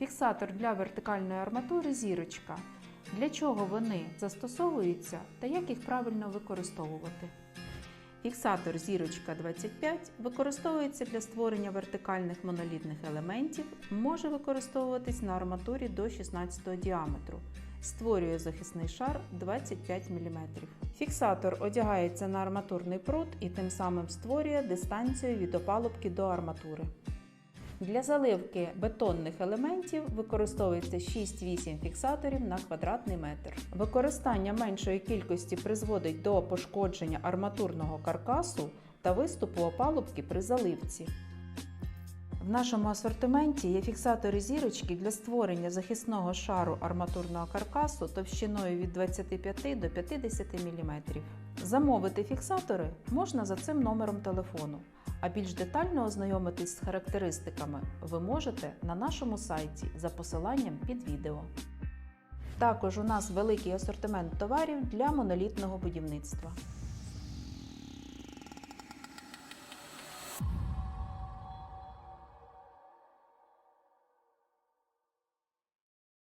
Фіксатор для вертикальної арматури зірочка. Для чого вони застосовуються та як їх правильно використовувати? Фіксатор зірочка 25 використовується для створення вертикальних монолітних елементів, може використовуватись на арматурі до 16 діаметру. Створює захисний шар 25 мм. Фіксатор одягається на арматурний прут і тим самим створює дистанцію від опалубки до арматури. Для заливки бетонних елементів використовується 6-8 фіксаторів на квадратний метр. Використання меншої кількості призводить до пошкодження арматурного каркасу та виступу опалубки при заливці. В нашому асортименті є фіксатори зірочки для створення захисного шару арматурного каркасу товщиною від 25 до 50 мм. Замовити фіксатори можна за цим номером телефону, а більш детально ознайомитись з характеристиками ви можете на нашому сайті за посиланням під відео. Також у нас великий асортимент товарів для монолітного будівництва.